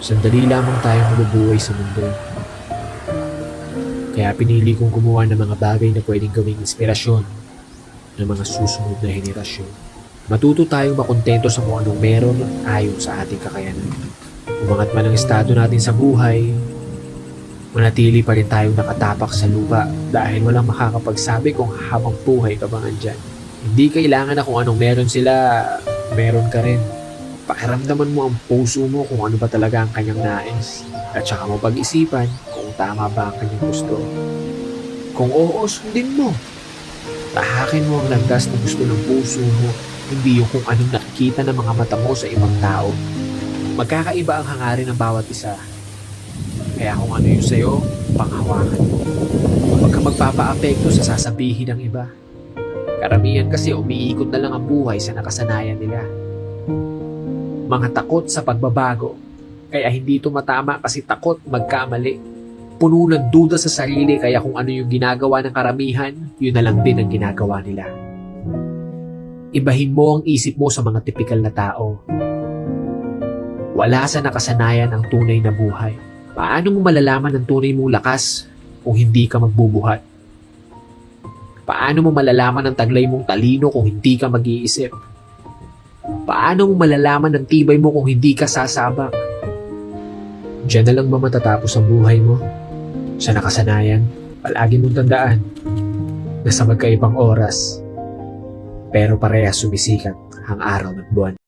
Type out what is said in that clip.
Sandali lamang tayong mabubuhay sa mundo. Kaya pinili kong gumawa ng mga bagay na pwedeng gawing inspirasyon ng mga susunod na henerasyon. Matuto tayong makontento sa kung anong meron ayon sa ating kakayanan. Umangat man ang estado natin sa buhay, manatili pa rin tayong nakatapak sa lupa dahil walang makakapagsabi kung habang buhay ka bang andyan. Hindi kailangan na kung anong meron sila, meron ka rin. Pakiramdaman mo ang puso mo kung ano ba talaga ang kanyang nais. At saka mo pag-isipan kung tama ba ang kanyang gusto. Kung oo, sundin mo. Tahakin mo ang landas na gusto ng puso mo, hindi yung kung anong nakikita ng mga mata mo sa ibang tao. Magkakaiba ang hangarin ng bawat isa. Kaya kung ano yung sa'yo, panghawakan mo. Huwag ka magpapaapekto sa sasabihin ng iba. Karamihan kasi umiikot na lang ang buhay sa nakasanayan nila. Mga takot sa pagbabago, kaya hindi tumatama kasi takot magkamali. Puno ng duda sa sarili kaya kung ano yung ginagawa ng karamihan, yun na lang din ang ginagawa nila. Ibahin mo ang isip mo sa mga tipikal na tao. Wala sa nakasanayan ang tunay na buhay. Paano mo malalaman ang tunay mong lakas kung hindi ka magbubuhat? Paano mo malalaman ang taglay mong talino kung hindi ka mag-iisip? Paano mo malalaman ang tibay mo kung hindi ka sasabak? Diyan na lang ba matatapos ang buhay mo? Sa nakasanayan, palagi mong tandaan na sa magkaibang oras, pero parehas sumisikat ang araw at buwan.